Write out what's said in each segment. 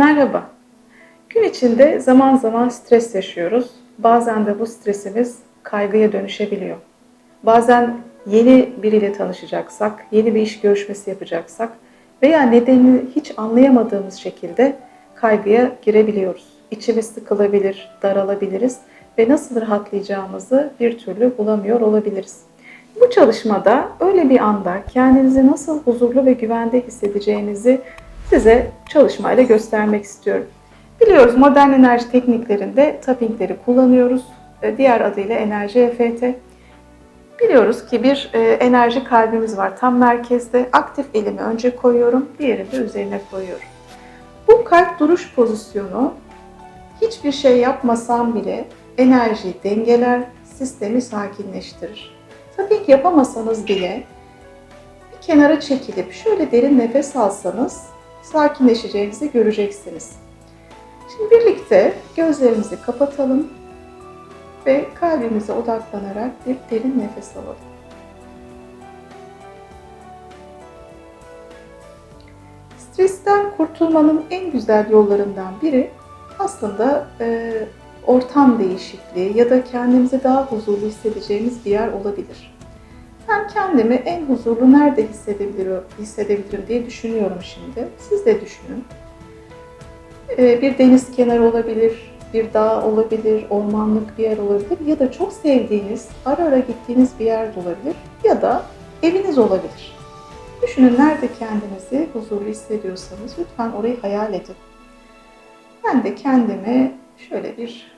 Merhaba. Gün içinde zaman zaman stres yaşıyoruz. Bazen de bu stresimiz kaygıya dönüşebiliyor. Bazen yeni biriyle tanışacaksak, yeni bir iş görüşmesi yapacaksak veya nedenini hiç anlayamadığımız şekilde kaygıya girebiliyoruz. İçimiz sıkılabilir, daralabiliriz ve nasıl rahatlayacağımızı bir türlü bulamıyor olabiliriz. Bu çalışmada öyle bir anda kendinizi nasıl huzurlu ve güvende hissedeceğinizi size çalışmayla göstermek istiyorum. Biliyoruz modern enerji tekniklerinde tappingleri kullanıyoruz. E, Diğer adıyla enerji EFT. Biliyoruz ki bir e, enerji kalbimiz var tam merkezde. Aktif elimi önce koyuyorum, diğerini de üzerine koyuyorum. Bu kalp duruş pozisyonu hiçbir şey yapmasam bile enerjiyi dengeler, sistemi sakinleştirir. Tabii yapamasanız bile bir kenara çekilip şöyle derin nefes alsanız sakinleşeceğinizi göreceksiniz. Şimdi birlikte gözlerimizi kapatalım ve kalbimize odaklanarak bir derin nefes alalım. Stresten kurtulmanın en güzel yollarından biri aslında e, ortam değişikliği ya da kendimizi daha huzurlu hissedeceğimiz bir yer olabilir. Ben kendimi en huzurlu nerede hissedebilirim, hissedebilirim diye düşünüyorum şimdi. Siz de düşünün. Ee, Bir deniz kenarı olabilir, bir dağ olabilir, ormanlık bir yer olabilir ya da çok sevdiğiniz, ara ara gittiğiniz bir yer olabilir ya da eviniz olabilir. Düşünün nerede kendinizi huzurlu hissediyorsanız lütfen orayı hayal edin. Ben de kendimi şöyle bir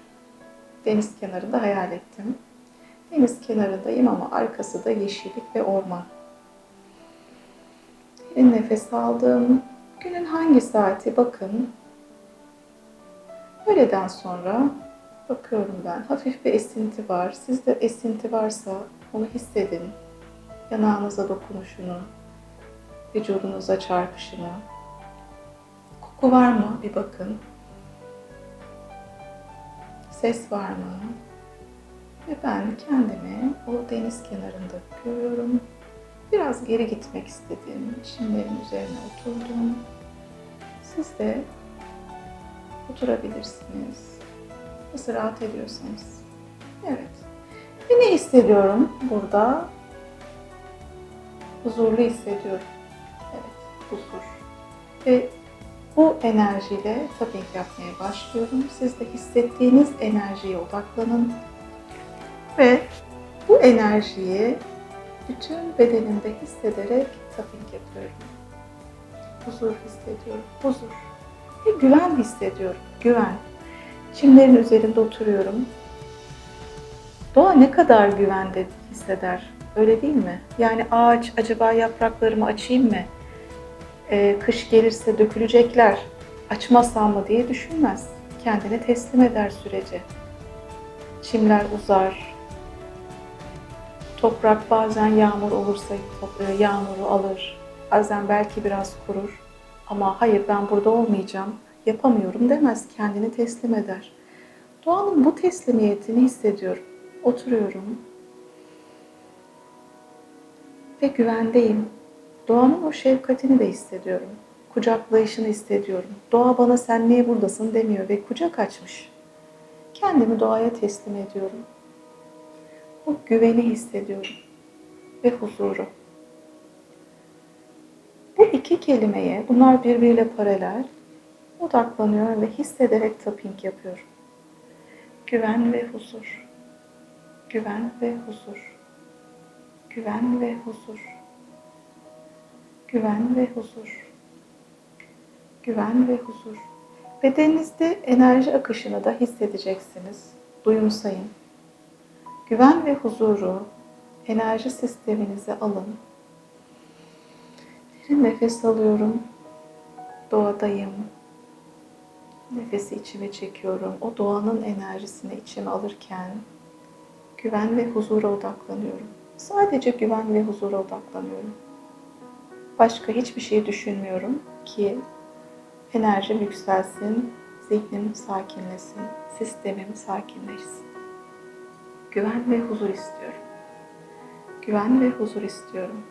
deniz kenarında hayal ettim. Deniz kenarındayım ama arkası da yeşillik ve orman. Derin nefes aldım. Günün hangi saati bakın. Öğleden sonra bakıyorum ben. Hafif bir esinti var. Sizde esinti varsa onu hissedin. Yanağınıza dokunuşunu, vücudunuza çarpışını. Koku var mı? Bir bakın. Ses var mı? Ve ben kendimi o deniz kenarında görüyorum. Biraz geri gitmek istedim. Çimlerin üzerine oturdum. Siz de oturabilirsiniz. Nasıl rahat ediyorsanız. Evet. Ve ne hissediyorum burada? Huzurlu hissediyorum. Evet, huzur. Ve bu enerjiyle tapping yapmaya başlıyorum. Siz de hissettiğiniz enerjiye odaklanın. Ve bu enerjiyi bütün bedenimde hissederek tapping yapıyorum. Huzur hissediyorum. Huzur. Ve güven hissediyorum. Güven. Çimlerin üzerinde oturuyorum. Doğa ne kadar güvende hisseder. Öyle değil mi? Yani ağaç acaba yapraklarımı açayım mı? Ee, kış gelirse dökülecekler. Açmasam mı diye düşünmez. Kendini teslim eder sürece. Çimler uzar. Toprak bazen yağmur olursa e, yağmuru alır. Bazen belki biraz kurur. Ama hayır ben burada olmayacağım, yapamıyorum demez. Kendini teslim eder. Doğanın bu teslimiyetini hissediyorum. Oturuyorum. Ve güvendeyim. Doğanın o şefkatini de hissediyorum. Kucaklayışını hissediyorum. Doğa bana sen niye buradasın demiyor ve kucak açmış. Kendimi doğaya teslim ediyorum. Bu güveni hissediyorum ve huzuru. Bu iki kelimeye, bunlar birbiriyle paralel, odaklanıyorum ve hissederek tapping yapıyorum. Güven ve huzur. Güven ve huzur. Güven ve huzur. Güven ve huzur. Güven ve huzur. Bedeninizde enerji akışını da hissedeceksiniz. Duyumsayın. Güven ve huzuru enerji sisteminize alın. Derin nefes alıyorum. Doğadayım. Nefesi içime çekiyorum. O doğanın enerjisini içime alırken güven ve huzura odaklanıyorum. Sadece güven ve huzura odaklanıyorum. Başka hiçbir şey düşünmüyorum ki enerjim yükselsin, zihnim sakinlesin, sistemim sakinleşsin. Güven ve huzur istiyorum. Güven ve huzur istiyorum.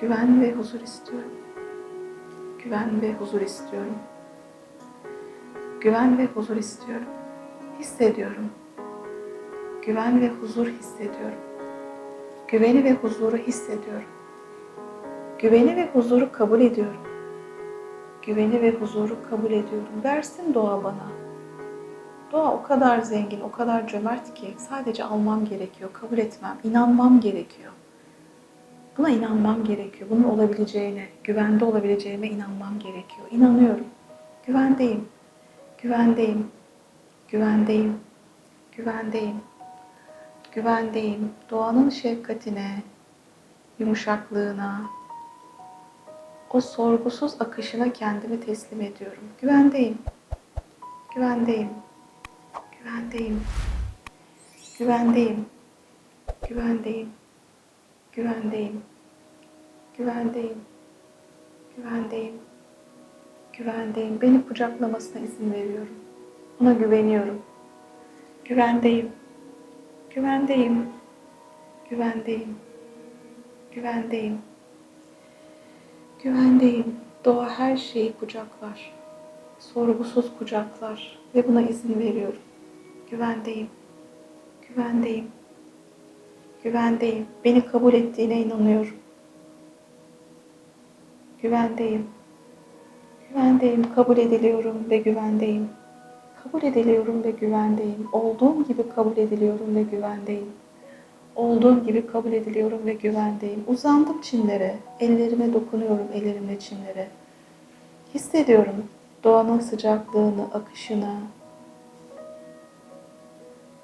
Güven ve huzur istiyorum. Güven ve huzur istiyorum. Güven ve huzur istiyorum. Hissediyorum. Güven ve huzur hissediyorum. Güveni ve huzuru hissediyorum. Güveni ve huzuru kabul ediyorum. Güveni ve huzuru kabul ediyorum. Versin doğa bana. Doğa o kadar zengin, o kadar cömert ki sadece almam gerekiyor, kabul etmem, inanmam gerekiyor. Buna inanmam gerekiyor. Bunun olabileceğine, güvende olabileceğime inanmam gerekiyor. İnanıyorum. Güvendeyim. Güvendeyim. Güvendeyim. Güvendeyim. Güvendeyim. Doğanın şefkatine, yumuşaklığına, o sorgusuz akışına kendimi teslim ediyorum. Güvendeyim. Güvendeyim. Güvendeyim. Güvendeyim. Güvendeyim. Güvendeyim. Güvendeyim. Güvendeyim. Güvendeyim. Beni kucaklamasına izin veriyorum. Ona güveniyorum. Güvendeyim. Güvendeyim. Güvendeyim. Güvendeyim. Güvendeyim. Doğa her şeyi kucaklar. Sorgusuz kucaklar ve buna izin veriyorum. Güvendeyim. Güvendeyim. Güvendeyim. Beni kabul ettiğine inanıyorum. Güvendeyim. Güvendeyim. Kabul ediliyorum ve güvendeyim. Kabul ediliyorum ve güvendeyim. Olduğum gibi kabul ediliyorum ve güvendeyim. Olduğum gibi kabul ediliyorum ve güvendeyim. Uzandım çimlere. Ellerime dokunuyorum ellerimle çimlere. Hissediyorum doğanın sıcaklığını, akışına.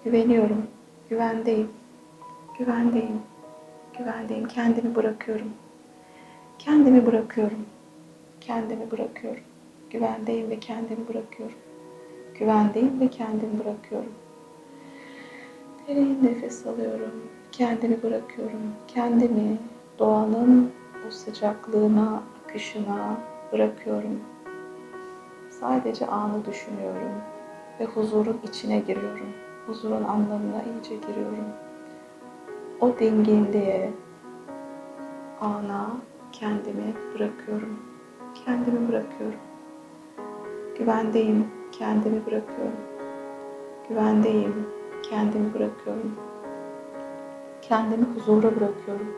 Güveniyorum. Güvendeyim. Güvendeyim. Güvendeyim. Kendimi bırakıyorum. Kendimi bırakıyorum. Kendimi bırakıyorum. Güvendeyim ve kendimi bırakıyorum. Güvendeyim ve kendimi bırakıyorum. Derin nefes alıyorum. Kendimi bırakıyorum. Kendimi doğanın o sıcaklığına, akışına bırakıyorum. Sadece anı düşünüyorum ve huzurun içine giriyorum. Huzurun anlamına iyice giriyorum. O dinginliğe, ana kendimi bırakıyorum. Kendimi bırakıyorum. Güvendeyim, kendimi bırakıyorum. Güvendeyim, kendimi bırakıyorum. Kendimi huzura bırakıyorum.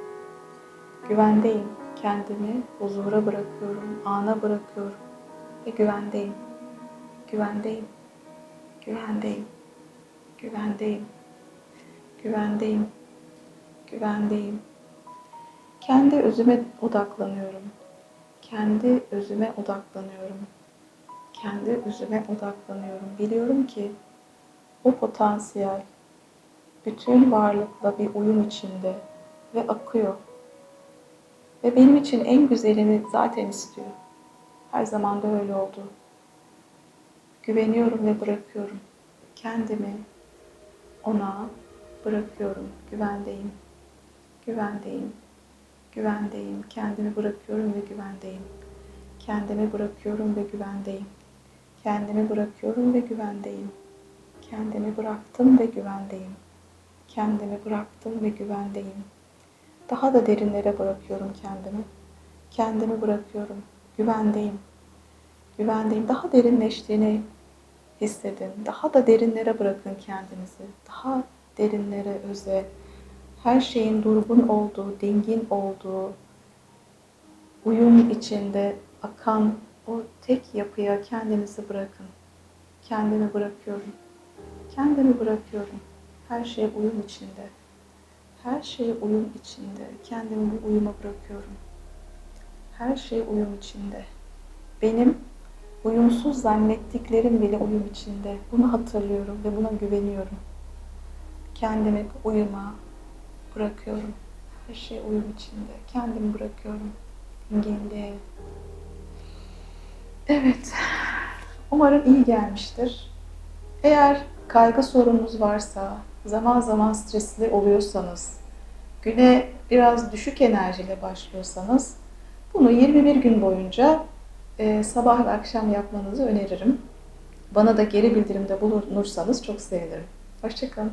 Güvendeyim, kendimi huzura bırakıyorum, ana bırakıyorum ve güvendeyim. Güvendeyim. Güvendeyim. Güvendeyim. Güvendeyim. Güvendeyim. Kendi özüme odaklanıyorum. Kendi özüme odaklanıyorum. Kendi özüme odaklanıyorum. Biliyorum ki o potansiyel bütün varlıkla bir uyum içinde ve akıyor. Ve benim için en güzelini zaten istiyor. Her zaman da öyle oldu. Güveniyorum ve bırakıyorum. Kendimi ona bırakıyorum. Güvendeyim. Güvendeyim. Güvendeyim. Kendimi bırakıyorum ve güvendeyim. Kendimi bırakıyorum ve güvendeyim. Kendimi bırakıyorum ve güvendeyim. Kendimi bıraktım ve güvendeyim. Kendimi bıraktım ve güvendeyim. Daha da derinlere bırakıyorum kendimi. Kendimi bırakıyorum. Güvendeyim. Güvendeyim. Daha derinleştiğini hissedin. Daha da derinlere bırakın kendinizi. Daha derinlere öze. Her şeyin durgun olduğu, dingin olduğu, uyum içinde akan o tek yapıya kendinizi bırakın. Kendimi bırakıyorum. Kendimi bırakıyorum. Her şey uyum içinde. Her şey uyum içinde. Kendimi bu uyuma bırakıyorum. Her şey uyum içinde. Benim uyumsuz zannettiklerim bile uyum içinde. Bunu hatırlıyorum ve buna güveniyorum. Kendimi uyuma bırakıyorum. Her şey uyum içinde. Kendimi bırakıyorum. Dinginliğe. Evet. Umarım iyi gelmiştir. Eğer kaygı sorununuz varsa, zaman zaman stresli oluyorsanız, güne biraz düşük enerjiyle başlıyorsanız bunu 21 gün boyunca e, sabah ve akşam yapmanızı öneririm. Bana da geri bildirimde bulunursanız çok sevinirim. Hoşçakalın.